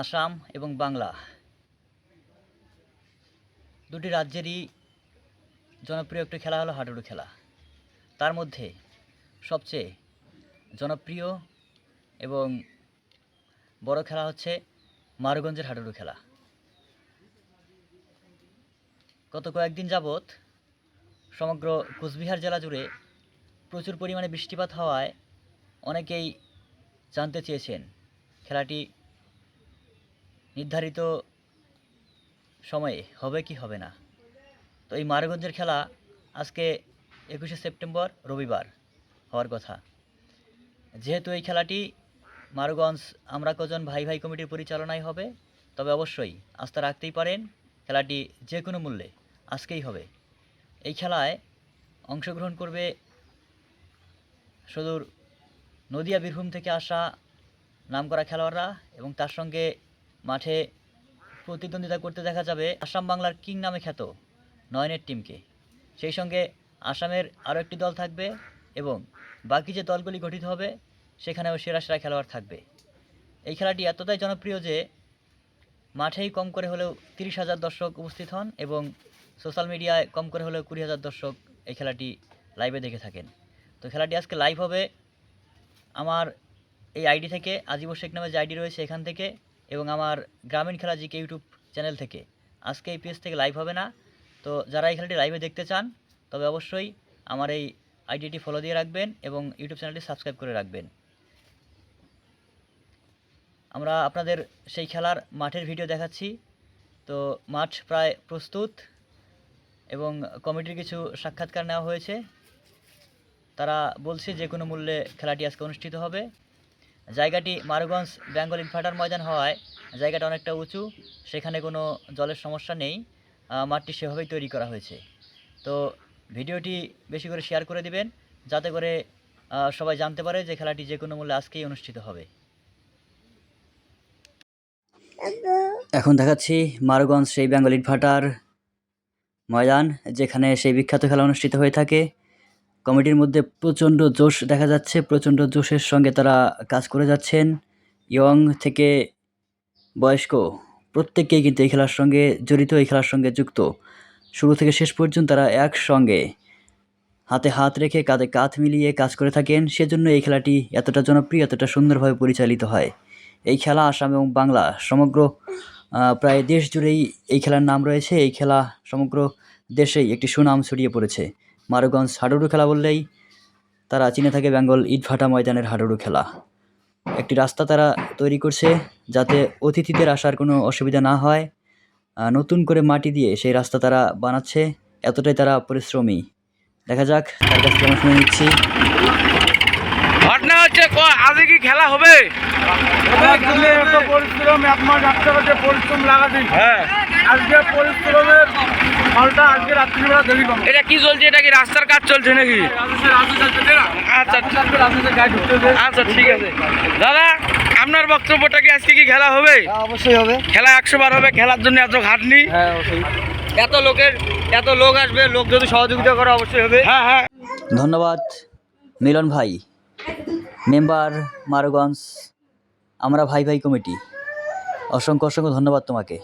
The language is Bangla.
আসাম এবং বাংলা। দুটি রাজ্যেরই জনপ্রিয় একটি খেলা হলো হাডুডু খেলা। তার মধ্যে সবচেয়ে জনপ্রিয় এবং বড় খেলা হচ্ছে মারুগঞ্জের হাডুডু খেলা। গত কয়েকদিন যাবৎ সমগ্র কোচবিহার জেলা জুড়ে প্রচুর পরিমাণে বৃষ্টিপাত হওয়ায় অনেকেই জানতে চেয়েছেন খেলাটি নির্ধারিত সময়ে হবে কি হবে না? তো এই মারগঞ্জের খেলা আজকে একুশে সেপ্টেম্বর, রবিবার হওয়ার কথা। যেহেতু এই খেলাটি মারগঞ্জ আমরা কজন ভাই ভাই কমিটির পরিচালনায় হবে, তবে অবশ্যই আস্থা রাখতেই পারেন, খেলাটি যে কোনো মূল্যে আজকেই হবে। এই খেলায় অংশগ্রহণ করবে সুদূর নদিয়া বীরভূম থেকে আসা নামকরা খেলোয়াড়রা এবং তার সঙ্গে মাঠে প্রতিদ্বন্দ্বিতা করতে দেখা যাবে আসাম বাংলার কিং নামে খ্যাত নয়নের টিমকে। সেই সঙ্গে আসামের আরও একটি দল থাকবে এবং বাকি যে দলগুলি গঠিত হবে, সেখানেও সেরা সেরা খেলোয়াড় থাকবে। এই খেলাটি এতটাই জনপ্রিয় যে মাঠেই কম করে হলেও তিরিশ হাজার দর্শক উপস্থিত হন এবং সোশ্যাল মিডিয়ায় কম করে হলেও কুড়ি হাজার দর্শক এই খেলাটি লাইভে দেখে থাকেন। তো খেলাটি আজকে লাইভ হবে আমার এই আইডি থেকে আজিব শেখ নামে যে আইডি রয়েছে এখান থেকে। এবং আমার গ্রামীণ খেলা জিকে ইউটিউব চ্যানেল থেকে। আজকে এই পেজ থেকে লাইভ হবে না। তো যারা এই খেলাটি লাইভে দেখতে চান, তবে অবশ্যই আমার এই আইডিটি ফলো দিয়ে রাখবেন এবং ইউটিউব চ্যানেলটি সাবস্ক্রাইব করে রাখবেন। আমরা আপনাদের সেই খেলার মাঠের ভিডিও দেখাচ্ছি। তো মাঠ প্রায় প্রস্তুত এবং কমিটির কিছু সাক্ষাৎকার নেওয়া হয়েছে। তারা বলছে যে কোনো মূল্যে খেলাটি আজকে অনুষ্ঠিত হবে। জায়গাটি মারুগঞ্জ বেঙ্গল ইনভার্টার ময়দান হওয়ায় জায়গাটা অনেকটা উঁচু, সেখানে কোনো জলের সমস্যা নেই মাঠটি সেভাবেই তৈরি করা হয়েছে। তো ভিডিওটি বেশি করে শেয়ার করে দিবেন, যাতে করে সবাই জানতে পারে যে খেলাটি যে কোনো মূল্যে আজকেই অনুষ্ঠিত হবে। এখন দেখাচ্ছি মারুগঞ্জ সেই বেঙ্গল ইনভার্টার ময়দান, যেখানে সেই বিখ্যাত খেলা অনুষ্ঠিত হয়ে থাকে। কমিটির মধ্যে প্রচণ্ড জোশ দেখা যাচ্ছে, প্রচণ্ড জোশের সঙ্গে তারা কাজ করে যাচ্ছেন। ইয়ং থেকে বয়স্ক প্রত্যেককেই কিন্তু এই খেলার সঙ্গে জড়িত, এই খেলার সঙ্গে যুক্ত। শুরু থেকে শেষ পর্যন্ত তারা একসঙ্গে হাতে হাত রেখে কাঁধে কাঁধ মিলিয়ে কাজ করে থাকেন। সেজন্য এই খেলাটি এতটা জনপ্রিয়, এতটা সুন্দরভাবে পরিচালিত হয়। এই খেলা আসাম এবং বাংলা সমগ্র প্রায় দেশ জুড়েই এই খেলার নাম রয়েছে। এই খেলা সমগ্র দেশেই একটি সুনাম ছড়িয়ে পড়েছে। মারুগঞ্জ হাডুডু খেলা বললেই তারা চিনে থাকে বেঙ্গল ইটভাটা ময়দানের হাডুডু খেলা। একটি রাস্তা তারা তৈরি করছে যাতে অতিথিদের আসার কোনো অসুবিধা না হয়। নতুন করে মাটি দিয়ে সেই রাস্তা তারা বানাচ্ছে। এতটাই তারা পরিশ্রমী। দেখা যাক, তার কাছ শুনে নিচ্ছি। ঘটনা হচ্ছে ক- আজকে কি খেলা হবে? পরিশ্রম এক মাস আটটা বাজে পরিশ্রম লাগাচ্ছি হ্যাঁ। আজকে পরিশ্রমের ফলটা আজকে রাত্রিবেলা দেরি কম এটা কি চলছে? এটা কি রাস্তার কাজ চলছে নাকি? আচ্ছা আচ্ছা। ঠিক আছে। দাদা আপনার বক্তব্যটা কি আজকে কি খেলা হবে? অবশ্যই হবে। খেলা একশো বার হবে খেলার জন্য এত খাটনি হ্যাঁ এত লোকের এত লোক আসবে লোক যদি সহযোগিতা করে অবশ্যই হবে। হ্যাঁ হ্যাঁ। ধন্যবাদ মিলন ভাই। মেম্বার মারগঞ্জ আমরা ভাই ভাই কমিটি। অসংখ্য অসংখ্য ধন্যবাদ তোমাকে।